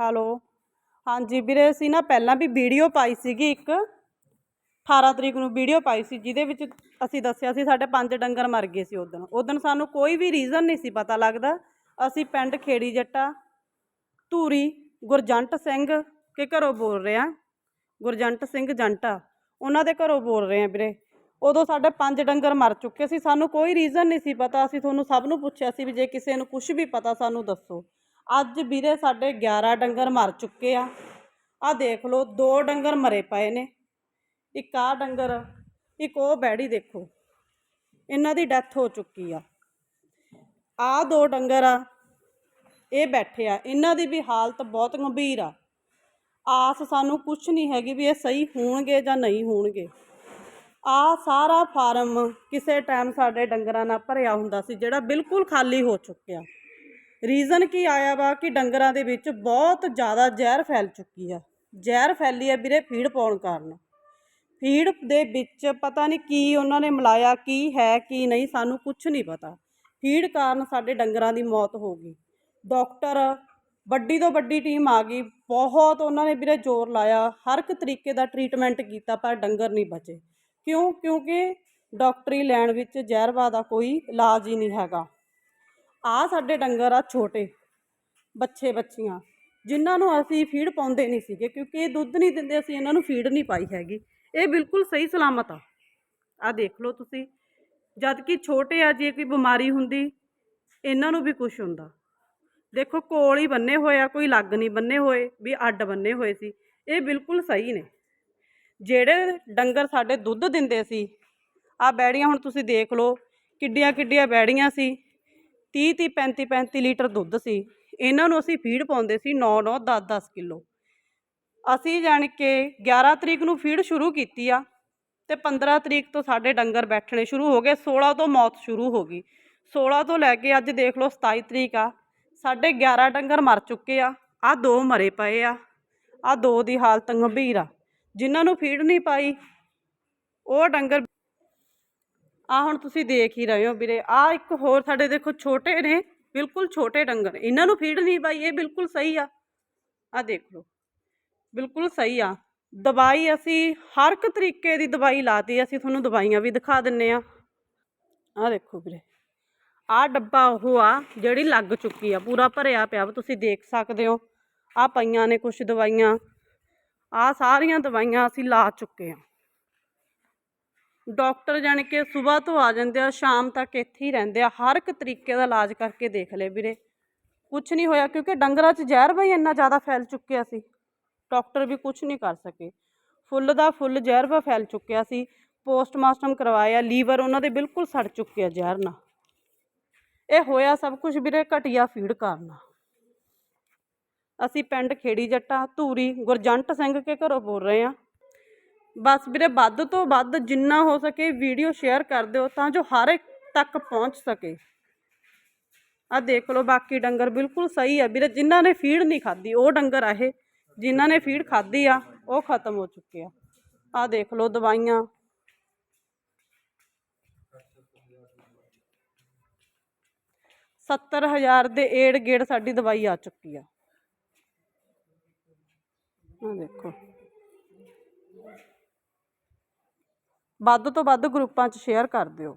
Hello. ਹਾਂਜੀ ਵੀਰੇ, ਅਸੀਂ ਨਾ ਪਹਿਲਾਂ ਵੀ ਵੀਡੀਓ ਪਾਈ ਸੀਗੀ ਇੱਕ 18 ਤਰੀਕ ਨੂੰ ਵੀਡੀਓ ਪਾਈ ਸੀ, ਜਿਹਦੇ ਵਿੱਚ ਅਸੀਂ ਦੱਸਿਆ ਸੀ ਸਾਡੇ ਪੰਜ ਡੰਗਰ ਮਰ ਗਏ ਸੀ ਉਦੋਂ। ਉਦੋਂ ਸਾਨੂੰ ਕੋਈ ਵੀ ਰੀਜ਼ਨ ਨਹੀਂ ਸੀ ਪਤਾ ਲੱਗਦਾ। ਅਸੀਂ ਪਿੰਡ ਖੇੜੀ ਜੱਟਾ, ਧੂਰੀ, ਗੁਰਜੰਟ ਸਿੰਘ ਕੇ ਘਰੋਂ ਬੋਲ ਰਹੇ ਹਾਂ। ਗੁਰਜੰਟ ਸਿੰਘ ਜੰਟਾ, ਉਹਨਾਂ ਦੇ ਘਰੋਂ ਬੋਲ ਰਹੇ ਹਾਂ ਵੀਰੇ। ਉਦੋਂ ਸਾਡੇ ਪੰਜ ਡੰਗਰ ਮਰ ਚੁੱਕੇ ਸੀ, ਸਾਨੂੰ ਕੋਈ ਰੀਜ਼ਨ ਨਹੀਂ ਸੀ ਪਤਾ। ਅਸੀਂ ਤੁਹਾਨੂੰ ਸਭ ਨੂੰ ਪੁੱਛਿਆ ਸੀ ਵੀ ਜੇ ਕਿਸੇ ਨੂੰ ਕੁਝ ਵੀ ਪਤਾ, ਸਾਨੂੰ ਦੱਸੋ। ਅੱਜ ਵੀਰੇ ਸਾਡੇ 11 ਡੰਗਰ ਮਰ ਚੁੱਕੇ ਆ। ਆ ਦੇਖ ਲਓ, ਦੋ ਡੰਗਰ ਮਰੇ ਪਏ ਨੇ। ਇੱਕ ਆ ਡੰਗਰ, ਇੱਕ ਉਹ ਬੈੜੀ ਦੇਖੋ, ਇਹਨਾਂ ਦੀ ਡੈਥ ਹੋ ਚੁੱਕੀ ਆ। ਆ ਦੋ ਡੰਗਰ ਆ, ਇਹ ਬੈਠੇ ਆ। ਇਹਨਾਂ ਦੀ ਵੀ ਹਾਲਤ ਬਹੁਤ ਗੰਭੀਰ ਆ। ਆਸ ਸਾਨੂੰ ਕੁਝ ਨਹੀਂ ਹੈਗੀ ਵੀ ਇਹ ਸਹੀ ਹੋਣਗੇ ਜਾਂ ਨਹੀਂ ਹੋਣਗੇ। ਆ ਸਾਰਾ ਫਾਰਮ ਕਿਸੇ ਟਾਈਮ ਸਾਡੇ ਡੰਗਰਾਂ ਨਾਲ ਭਰਿਆ ਹੁੰਦਾ ਸੀ, ਜਿਹੜਾ ਬਿਲਕੁਲ ਖਾਲੀ ਹੋ ਚੁੱਕਿਆ। ਰੀਜ਼ਨ ਕੀ ਆਇਆ ਵਾ ਕਿ ਡੰਗਰਾਂ ਦੇ ਵਿੱਚ ਬਹੁਤ ਜ਼ਿਆਦਾ ਜ਼ਹਿਰ ਫੈਲ ਚੁੱਕੀ ਆ। ਜ਼ਹਿਰ ਫੈਲੀ ਆ ਵੀਰੇ ਫੀਡ ਪਾਉਣ ਕਾਰਨ। ਫੀਡ ਦੇ ਵਿੱਚ ਪਤਾ ਨਹੀਂ ਕੀ ਉਹਨਾਂ ਨੇ ਮਿਲਾਇਆ, ਕੀ ਹੈ, ਕੀ ਨਹੀਂ, ਸਾਨੂੰ ਕੁਝ ਨਹੀਂ ਪਤਾ। ਫੀਡ ਕਾਰਨ ਸਾਡੇ ਡੰਗਰਾਂ ਦੀ ਮੌਤ ਹੋ ਗਈ। ਡਾਕਟਰ ਵੱਡੀ ਤੋਂ ਵੱਡੀ ਟੀਮ ਆ ਗਈ। ਬਹੁਤ ਉਹਨਾਂ ਨੇ ਵੀਰੇ ਜ਼ੋਰ ਲਾਇਆ। ਹਰ ਇੱਕ ਤਰੀਕੇ ਦਾ ਟਰੀਟਮੈਂਟ ਕੀਤਾ, ਪਰ ਡੰਗਰ ਨਹੀਂ ਬਚੇ। ਕਿਉਂ? ਕਿਉਂਕਿ ਡਾਕਟਰੀ ਲੈਣ ਵਿੱਚ ਜ਼ਹਿਰਵਾ ਦਾ ਕੋਈ ਇਲਾਜ ਹੀ ਨਹੀਂ ਹੈਗਾ। ਆ ਸਾਡੇ ਡੰਗਰ ਆ ਛੋਟੇ, ਬੱਚੇ ਬੱਚੀਆਂ, ਜਿਨ੍ਹਾਂ ਨੂੰ ਅਸੀਂ ਫੀਡ ਪਾਉਂਦੇ ਨਹੀਂ ਸੀਗੇ, ਕਿਉਂਕਿ ਇਹ ਦੁੱਧ ਨਹੀਂ ਦਿੰਦੇ, ਅਸੀਂ ਇਹਨਾਂ ਨੂੰ ਫੀਡ ਨਹੀਂ ਪਾਈ ਹੈਗੀ। ਇਹ ਬਿਲਕੁਲ ਸਹੀ ਸਲਾਮਤ ਆ। ਆ ਦੇਖ ਲਓ ਤੁਸੀਂ, ਜਦ ਕਿ ਛੋਟੇ ਆ, ਜੇ ਕੋਈ ਬਿਮਾਰੀ ਹੁੰਦੀ, ਇਹਨਾਂ ਨੂੰ ਵੀ ਕੁਝ ਹੁੰਦਾ। ਦੇਖੋ, ਕੋਲ ਹੀ ਬੰਨੇ ਹੋਏ ਆ, ਕੋਈ ਲੱਗ ਨਹੀਂ ਬੰਨੇ ਹੋਏ, ਵੀ ਅੱਡ ਬੰਨੇ ਹੋਏ ਸੀ। ਇਹ ਬਿਲਕੁਲ ਸਹੀ ਨੇ। ਜਿਹੜੇ ਡੰਗਰ ਸਾਡੇ ਦੁੱਧ ਦਿੰਦੇ ਸੀ ਆ ਬੈੜੀਆਂ ਹੁਣ ਤੁਸੀਂ ਦੇਖ ਲਓ ਕਿੱਡੀਆਂ ਕਿੱਡੀਆਂ ਬੈੜੀਆਂ ਸੀ। 30 30 35 35 ਲੀਟਰ ਦੁੱਧ ਸੀ। ਇਹਨਾਂ ਨੂੰ ਅਸੀਂ ਫੀਡ ਪਾਉਂਦੇ ਸੀ 9 9 10 10 ਕਿਲੋ। ਅਸੀਂ ਜਾਣ ਕੇ 11 ਤਰੀਕ ਨੂੰ ਫੀਡ ਸ਼ੁਰੂ ਕੀਤੀ ਆ ਤੇ 15 ਤਰੀਕ ਤੋਂ ਸਾਡੇ ਡੰਗਰ ਬੈਠਣੇ ਸ਼ੁਰੂ ਹੋ ਗਏ। 16 ਤੋਂ ਮੌਤ ਸ਼ੁਰੂ ਹੋ ਗਈ। 16 ਤੋਂ ਲੈ ਕੇ ਅੱਜ ਦੇਖ ਲਓ 27 ਤਰੀਕ ਆ। ਸਾਡੇ 11 ਡੰਗਰ ਮਰ ਚੁੱਕੇ ਆ। ਆ ਦੋ ਮਰੇ ਪਏ ਆ। ਆ ਦੋ ਦੀ ਹਾਲਤ ਗੰਭੀਰ ਆ। ਜਿਨ੍ਹਾਂ ਨੂੰ ਫੀਡ ਨਹੀਂ ਪਾਈ, ਉਹ ਡੰਗਰ ਆ ਹੁਣ ਤੁਸੀਂ ਦੇਖ ਹੀ ਰਹੇ ਹੋ ਵੀਰੇ, ਆ ਇੱਕ ਹੋਰ ਸਾਡੇ ਦੇਖੋ ਛੋਟੇ ਨੇ, ਬਿਲਕੁਲ ਛੋਟੇ ਡੰਗਰ, ਇਹਨਾਂ ਨੂੰ ਫੀਡ ਨਹੀਂ ਪਾਈ, ਇਹ ਬਿਲਕੁਲ ਸਹੀ ਆ। ਆ ਦੇਖ ਲਓ, ਬਿਲਕੁਲ ਸਹੀ ਆ। ਦਵਾਈ ਅਸੀਂ ਹਰ ਇੱਕ ਤਰੀਕੇ ਦੀ ਦਵਾਈ ਲਾਤੀ, ਅਸੀਂ ਤੁਹਾਨੂੰ ਦਵਾਈਆਂ ਵੀ ਦਿਖਾ ਦਿੰਨੇ ਆ। ਆ ਦੇਖੋ ਵੀਰੇ ਆ ਡੱਬਾ ਉਹ ਆ ਜਿਹੜੀ ਲੱਗ ਚੁੱਕੀ ਆ, ਪੂਰਾ ਭਰਿਆ ਪਿਆ ਵਾ, ਤੁਸੀਂ ਦੇਖ ਸਕਦੇ ਹੋ। ਆ ਪਈਆਂ ਨੇ ਕੁਝ ਦਵਾਈਆਂ ਆ ਸਾਰੀਆਂ ਦਵਾਈਆਂ ਅਸੀਂ ਲਾ ਚੁੱਕੇ ਆ। ਡਾਕਟਰ ਜਾਣ ਕਿ ਸਵੇਰ ਤੋਂ ਆ ਜਾਂਦੇ ਆ, ਸ਼ਾਮ ਤੱਕ ਇੱਥੇ ਹੀ ਰਹਿੰਦੇ ਆ। ਹਰ ਇੱਕ ਤਰੀਕੇ ਦਾ ਇਲਾਜ ਕਰਕੇ ਦੇਖ ਲਏ ਵੀਰੇ। ਕੁਝ ਨਹੀਂ ਹੋਇਆ ਕਿਉਂਕਿ ਡੰਗਰਾਂ 'ਚ ਜ਼ਹਿਰ ਬਈ ਇੰਨਾ ਜ਼ਿਆਦਾ ਫੈਲ ਚੁੱਕਿਆ ਸੀ। ਡਾਕਟਰ ਵੀ ਕੁਝ ਨਹੀਂ ਕਰ ਸਕੇ। ਫੁੱਲ ਦਾ ਫੁੱਲ ਜ਼ਹਿਰ ਵਾ ਫੈਲ ਚੁੱਕਿਆ ਸੀ। ਪੋਸਟਮਾਸਟਮ ਕਰਵਾਇਆ, ਲੀਵਰ ਉਹਨਾਂ ਦੇ ਬਿਲਕੁਲ ਸੜ ਚੁੱਕੇ ਆ ਜ਼ਹਿਰ ਨਾਲ। ਇਹ ਹੋਇਆ ਸਭ ਕੁਝ ਵੀਰੇ ਘਟੀਆ ਫੀਡ ਕਰਨਾ ਅਸੀਂ ਪਿੰਡ ਖੇੜੀ ਜੱਟਾ, ਧੂਰੀ, ਗੁਰਜੰਟ ਸਿੰਘ ਕੇ ਘਰੋਂ ਬੋਲ ਰਹੇ ਹਾਂ ਬਸ ਵੀਰੇ, ਵੱਧ ਤੋਂ ਵੱਧ ਜਿੰਨਾ ਹੋ ਸਕੇ ਵੀਡੀਓ ਸ਼ੇਅਰ ਕਰ ਦਿਓ ਤਾਂ ਜੋ ਹਰ ਇੱਕ ਤੱਕ ਪਹੁੰਚ ਸਕੇ। ਆ ਦੇਖ ਲਓ, ਬਾਕੀ ਡੰਗਰ ਬਿਲਕੁਲ ਸਹੀ ਆ ਵੀਰੇ, ਜਿਨ੍ਹਾਂ ਨੇ ਫੀਡ ਨਹੀਂ ਖਾਧੀ, ਉਹ ਡੰਗਰ ਆ ਇਹ। ਜਿਨ੍ਹਾਂ ਨੇ ਫੀਡ ਖਾਧੀ ਆ, ਉਹ ਖਤਮ ਹੋ ਚੁੱਕੇ ਆ। ਆ ਦੇਖ ਲਓ ਦਵਾਈਆਂ। ਸੱਤਰ ਹਜ਼ਾਰ ਦੇ ਏੜ ਗੇੜ ਸਾਡੀ ਦਵਾਈ ਆ ਚੁੱਕੀ ਆ। ਆ ਦੇਖੋ। ਵੱਧ ਤੋਂ ਵੱਧ ਗਰੁੱਪਾਂ 'ਚ ਸ਼ੇਅਰ ਕਰ ਦਿਓ।